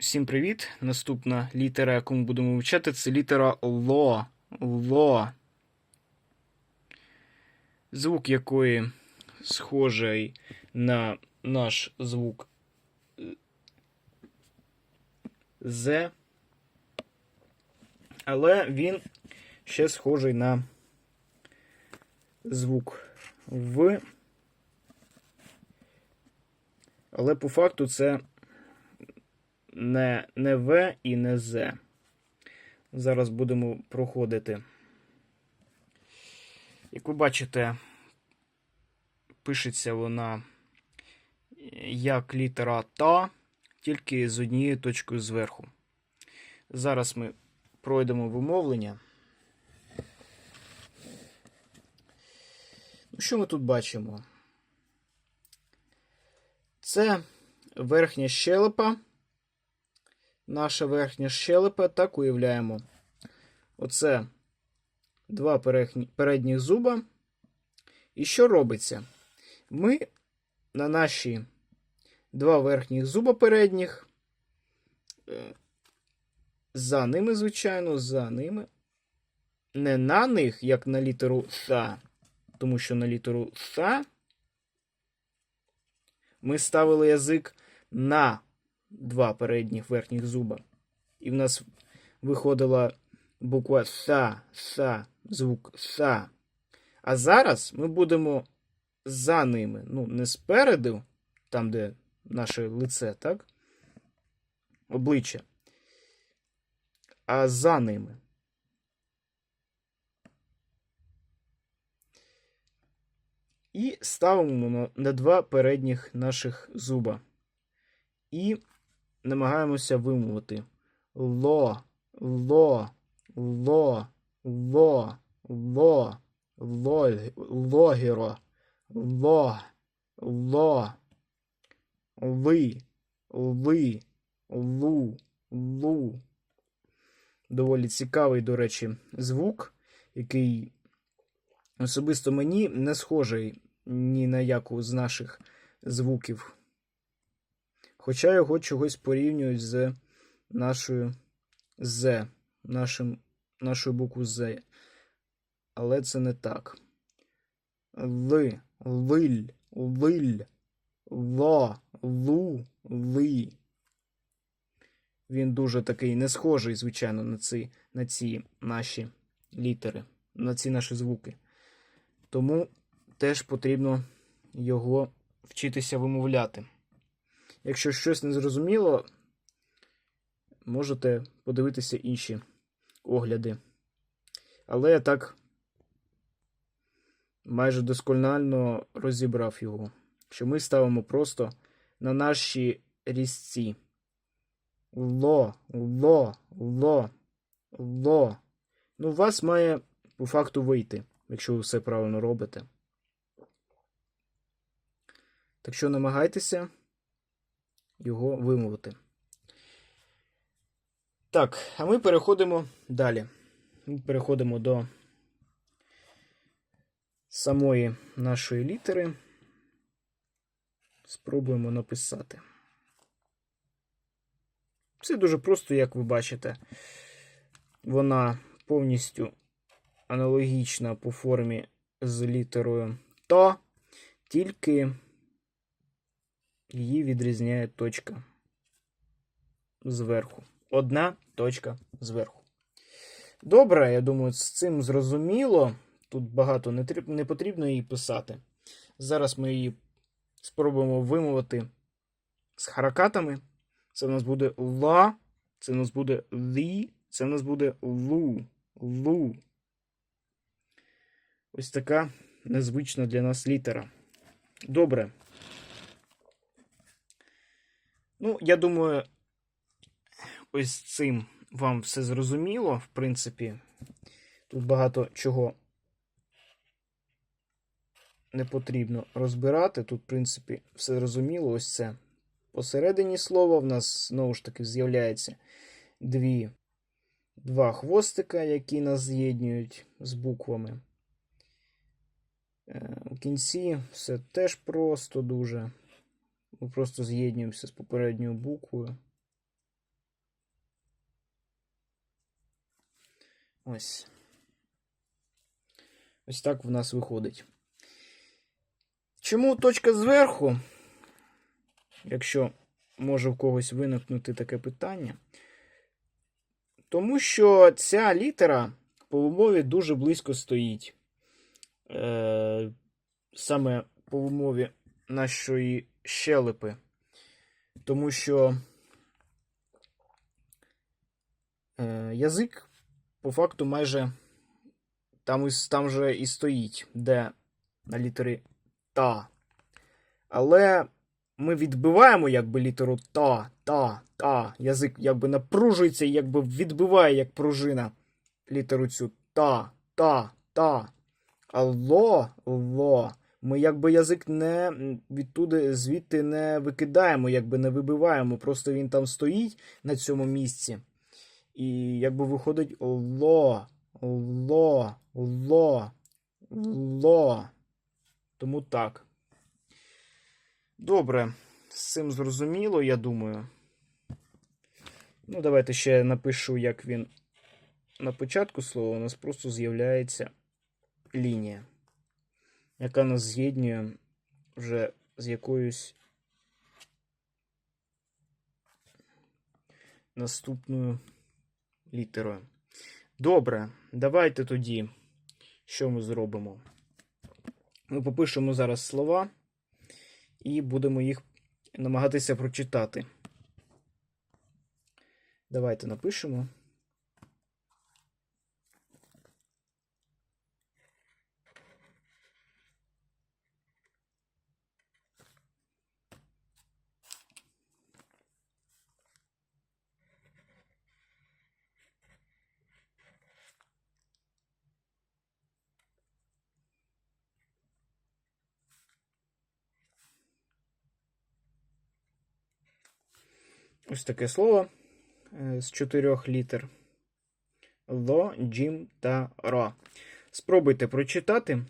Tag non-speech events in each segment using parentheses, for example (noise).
Всім привіт! Наступна літера, яку ми будемо вивчати, це літера ЛО. ЛО. Звук якої схожий на наш звук З. Але він ще схожий на звук В. Але по факту це не, не В і не З. Зараз будемо проходити. Як ви бачите, пишеться вона як літера Та, тільки з однією точкою зверху. Зараз ми пройдемо вимовлення. Ну, що ми тут бачимо? Це верхня щелепа наша верхня щелепа, так уявляємо. Оце два передніх зуба. І що робиться? Ми на наші два верхніх зуба передніх, е, за ними, звичайно, за ними. Не на них, як на літеру Са, тому що на літеру Са ми ставили язик на два передніх верхніх зуба. І в нас виходила буква Са, Са, звук Са. А зараз ми будемо за ними. Ну, не спереду, там, де наше лице, так? Обличчя. А за ними. І ставимо на, два передніх наших зуба. І намагаємося вимовити. Ло, ло, ло, ло, ло, ло, логіро, ло, ло, ли, ли, лу, лу. Доволі цікавий, до речі, звук, який особисто мені не схожий ні на яку з наших звуків. Хоча його чогось порівнюють з нашою З, нашим, нашою буквою З. Але це не так. Л, лиль, лиль, ло, лу, ли. Він дуже такий не схожий, звичайно, на ці, на ці наші літери, на ці наші звуки. Тому теж потрібно його вчитися вимовляти. Якщо щось не зрозуміло, можете подивитися інші огляди. Але я так майже досконально розібрав його, що ми ставимо просто на наші різці. Ло, ло, ло, ло. Ну, у вас має по факту вийти, якщо ви все правильно робите. Так що намагайтеся його вимовити. Так, а ми переходимо далі. Ми переходимо до самої нашої літери. Спробуємо написати. Все дуже просто, як ви бачите. Вона повністю аналогічна по формі з літерою То, тільки її відрізняє точка зверху. Одна точка зверху. Добре, я думаю, з цим зрозуміло. Тут багато не, тріб... не потрібно її писати. Зараз ми її спробуємо вимовити з харакатами. Це в нас буде ла, це в нас буде лі, це в нас буде лу. Лу. Ось така незвична для нас літера. Добре. Ну, я думаю, ось цим вам все зрозуміло, в принципі. Тут багато чого не потрібно розбирати. Тут, в принципі, все зрозуміло. Ось це. Посередині слова в нас знову ж таки з'являється дві, два хвостика, які нас з'єднують з буквами. Е, У кінці все теж просто дуже. Ми просто з'єднюємося з попередньою буквою. Ось. Ось так в нас виходить. Чому точка зверху? Якщо може в когось виникнути таке питання, тому що ця літера по вимові дуже близько стоїть. Е, Саме по вимові нашої щелепи. Тому що е, язик по факту майже там, там же і стоїть, де на літері та. Але ми відбиваємо якби літеру та, та, та. Язик якби напружується і якби відбиває як пружина літеру цю та, та, та. А ло, ло. Ми якби язик не відтуди звідти не викидаємо, якби не вибиваємо. Просто він там стоїть на цьому місці. І якби виходить ло, ло, ло, ло. Тому так. Добре, з цим зрозуміло, я думаю. Ну, давайте ще напишу, як він на початку слова у нас просто з'являється лінія, яка нас з'єднує вже з якоюсь наступною літерою. Добре, давайте тоді, що ми зробимо? Ми попишемо зараз слова і будемо їх намагатися прочитати. Давайте напишемо. Ось таке слово е, з чотирьох літер. Ло, джім та ро. Спробуйте прочитати.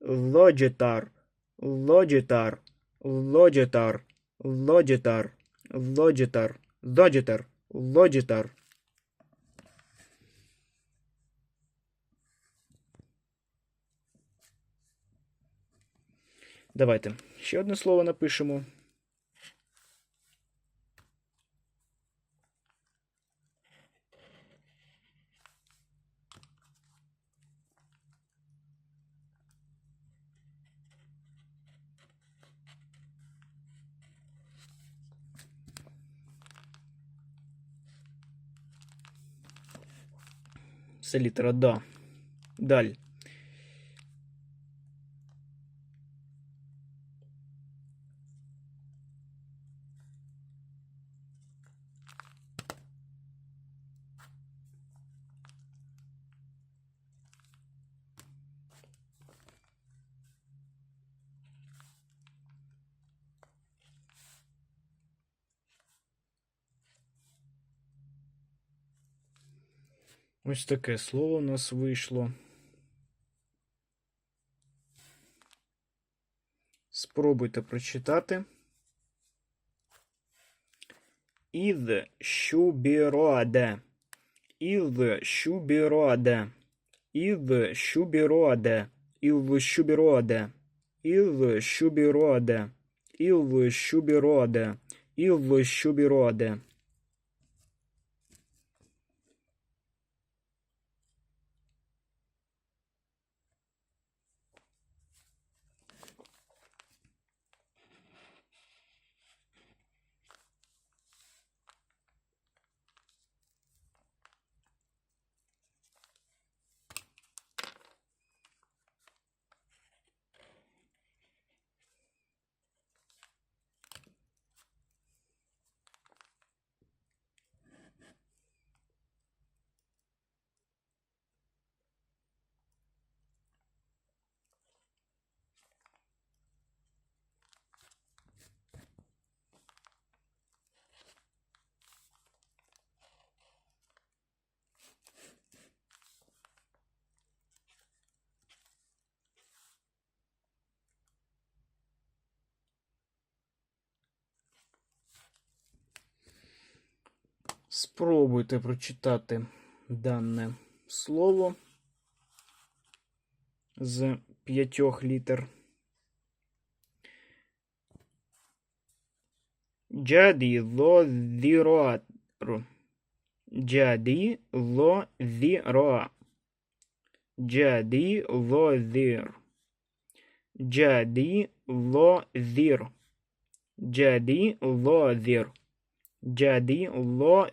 Лоджетар, лоджетар, лоджетар, лоджетар, лоджетар, лоджетар, лоджетар. Давайте ще одне слово напишемо. Це літера Да. Даль. Ось таке слово у нас вийшло. Спробуйте прочитати. Із щубіроде. Із щубіроде. Із щубіроде. Із щубіроде. Із щубіроде. Із щубіроде. Із щубіроде. Спробуйте прочитати дане слово з п'ятьох літер. Джаді ло Джаді ло Джаді ло Джаді ло Джаді ло Джаді ло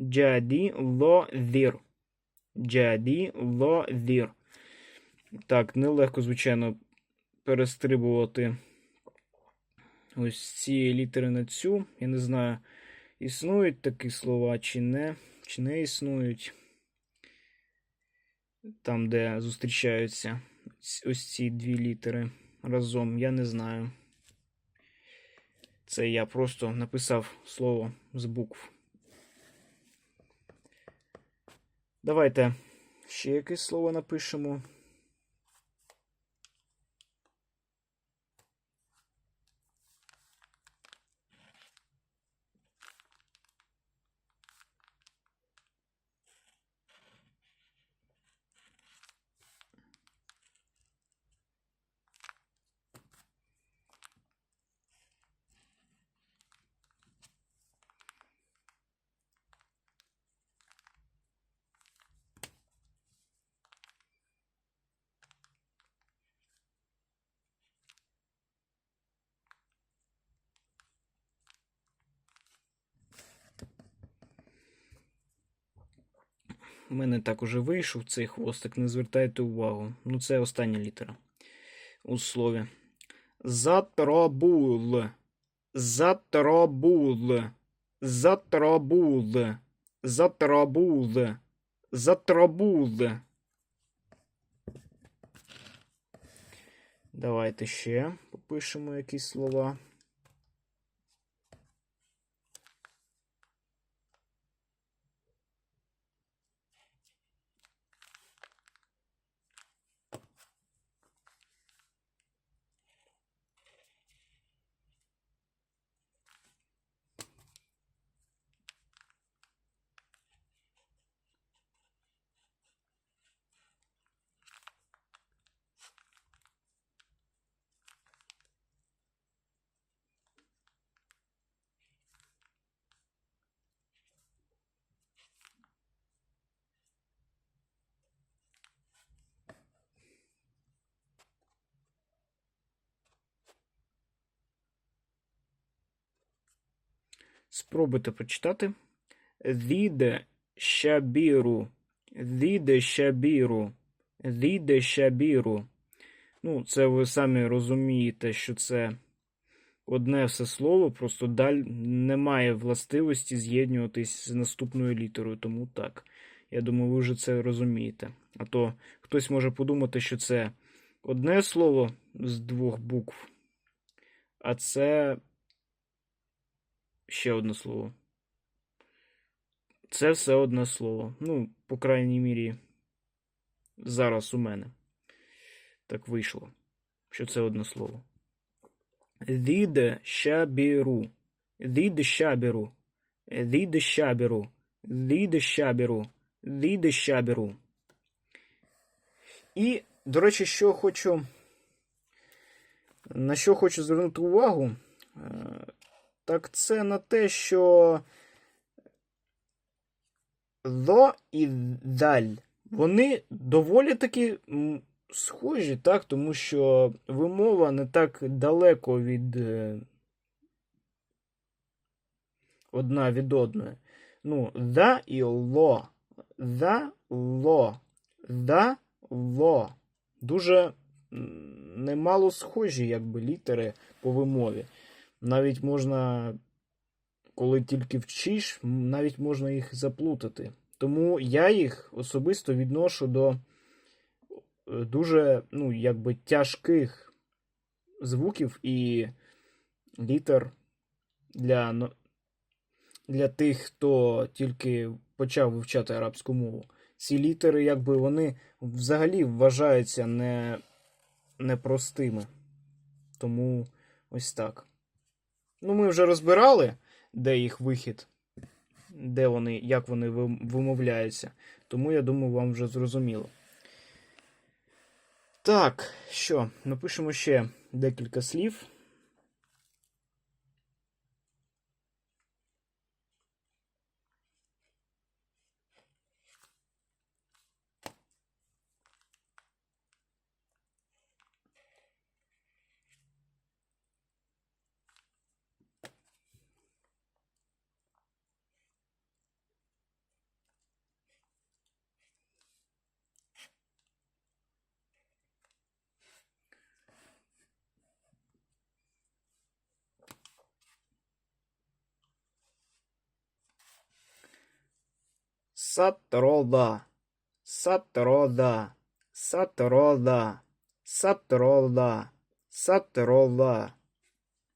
Джаді ло Джаді ло Так, нелегко, звичайно, перестрибувати ось ці літери на цю. Я не знаю, існують такі слова чи не, чи не існують. Там, де зустрічаються ось ці дві літери разом, я не знаю. Це я просто написав слово з букв. Давайте ще якесь слово напишемо. У мене так уже вийшов цей хвостик, не звертайте увагу. Ну, це остання літера у слові. Затробул. Затробул. Затробул. Затробул. Затробул. Давайте ще попишемо якісь слова. Спробуйте прочитати. Зіде щабіру. Зіде щабіру. Зіде щабіру. Ну, це ви самі розумієте, що це одне все слово, просто даль немає властивості з'єднуватись з наступною літерою. Тому так. Я думаю, ви вже це розумієте. А то хтось може подумати, що це одне слово з двох букв, а це ще одне слово. Це все одне слово. Ну, по крайній мірі, зараз у мене так вийшло, що це одне слово. Діде щабіру. Діде щабіру. Діде щабіру. Діде щабіру. Діде щабіру. І, до речі, що хочу. На що хочу звернути увагу, е, так це на те, що «ло» і даль, вони доволі таки схожі, так, тому що вимова не так далеко від е, одна від одної. Ну, «да» і ло. «Да», ло. «Да», ло. Дуже немало схожі, якби, літери по вимові. Навіть можна, коли тільки вчиш, навіть можна їх заплутати. Тому я їх особисто відношу до е, дуже, ну, якби тяжких звуків і літер для, для тих, хто тільки почав вивчати арабську мову. Ці літери, якби вони взагалі вважаються не, непростими. Тому ось так. Ну, ми вже розбирали, де їх вихід. де вони, як вони вимовляються. Тому я думаю, вам вже зрозуміло. Так, що, напишемо ще декілька слів. Сатрода. Сатрода. Сатрода. Сатрода. Сатрода.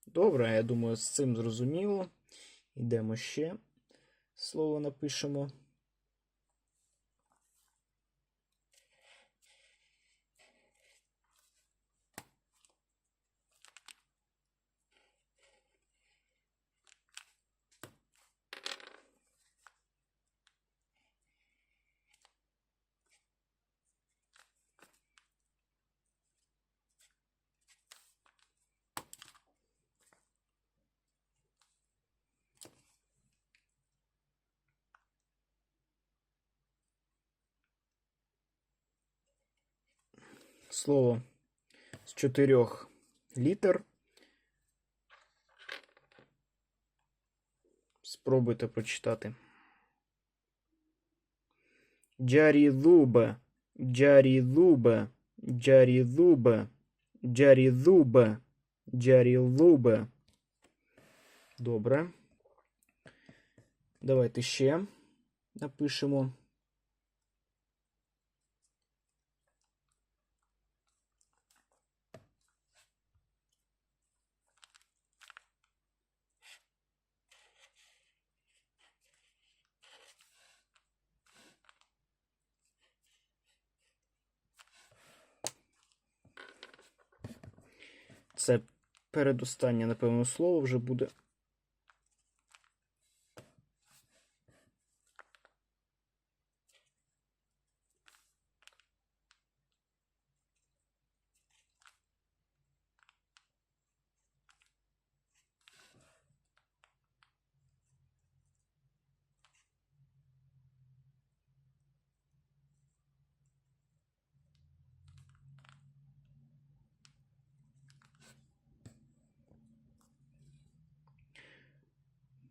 Добре, я думаю, з цим зрозуміло. Йдемо ще. Слово напишемо. Слово з чотирьох літер. Спробуйте прочитати. Джарізубе, джарізубе, джарізубе, джарізубе, джарізубе. Добре. Давайте ще напишемо. Це передостаннє, напевно, слово вже буде.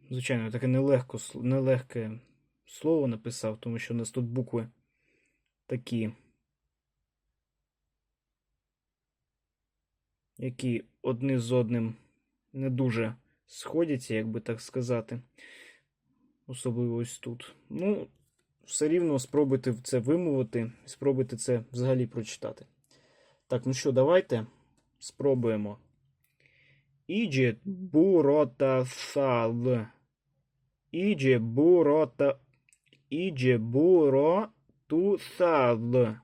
Звичайно, таке нелегко, нелегке слово написав, тому що у нас тут букви такі, які одні з одним не дуже сходяться, як би так сказати. Особливо ось тут. Ну, все рівно спробуйте це вимовити, спробуйте це взагалі прочитати. Так, ну що, давайте спробуємо. Іджі бурота сал. Іджі бурота. Іджі буро ту сал.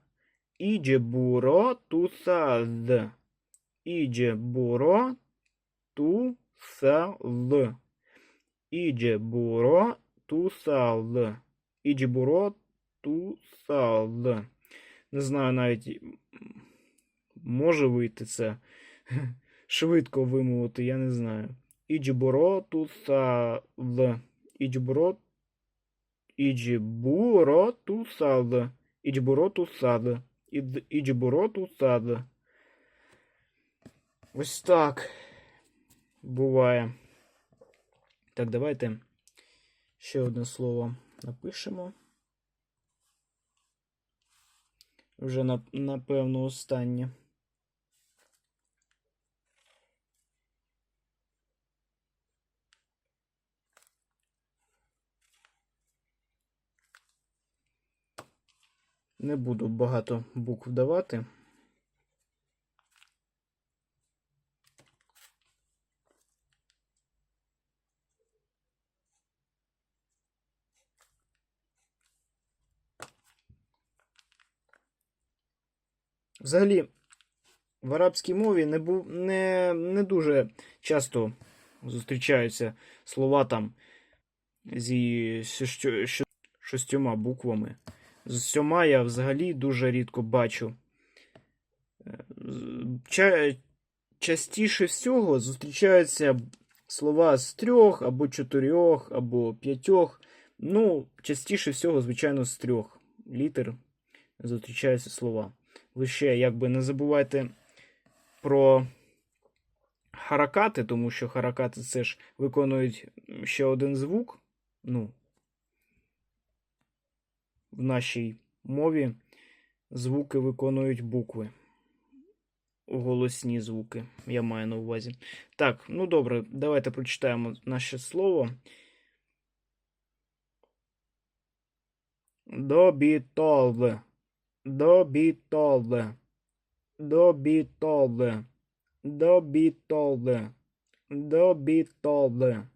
Іджі буро ту сал. Іджі буро ту сал. Іджі буро ту сал. Іджі буро ту сал. Не знаю навіть, може вийти це (laughs) швидко вимовити, я не знаю. Іджбуро тусал. Іджбуро. Іджбуро тусал. Іджбуро тусал. Ід- Ось так буває. Так, давайте ще одне слово напишемо. Вже напевно останнє. Не буду багато букв давати. Взагалі, в арабській мові не, бу... не, не дуже часто зустрічаються слова там зі шістьома буквами. З сьома я взагалі дуже рідко бачу. Е, Ча- частіше всього зустрічаються слова з трьох, або чотирьох, або п'ятьох. Ну, частіше всього, звичайно, з трьох літер зустрічаються слова. Ви ще якби не забувайте про харакати, тому що харакати це ж виконують ще один звук. Ну, в нашій мові звуки виконують букви. Голосні звуки, я маю на увазі. Так, ну добре, давайте прочитаємо наше слово. Добітове. Добітове. Добітове. Добітове. Добітове.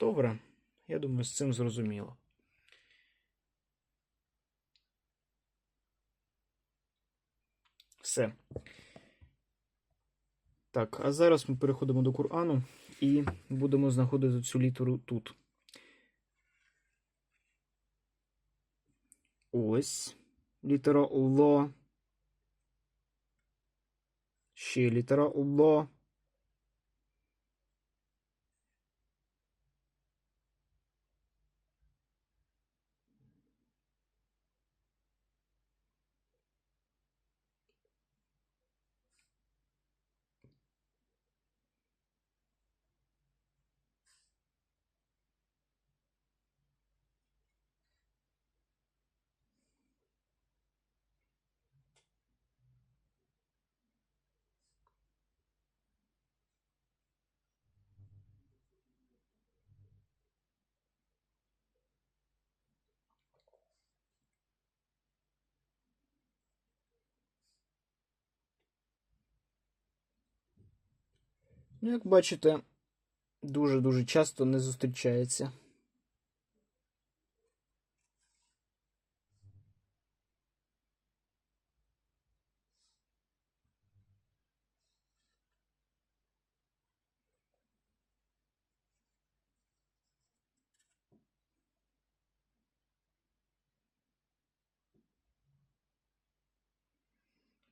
Добре. Я думаю, з цим зрозуміло. Все. Так, а зараз ми переходимо до Корану і будемо знаходити цю літеру тут. Ось літера Ло. Ще літера Ло. Ну, як бачите, дуже-дуже часто не зустрічається.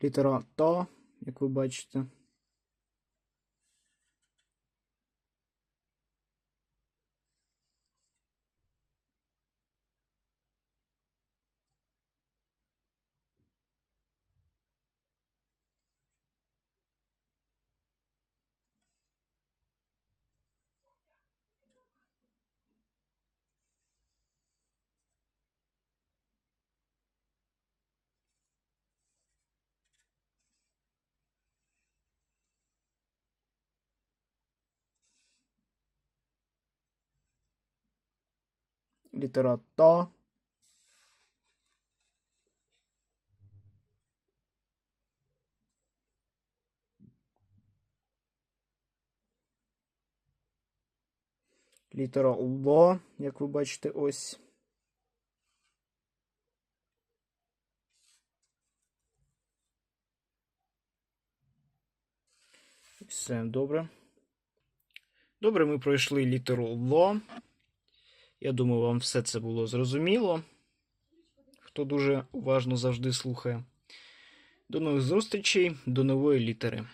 Літера Та, як ви бачите. Літера Та. Літера Ло, як ви бачите, ось. Все добре. Добре, ми пройшли літеру Ло. Я думаю, вам все це було зрозуміло. Хто дуже уважно завжди слухає. До нових зустрічей, до нової літери.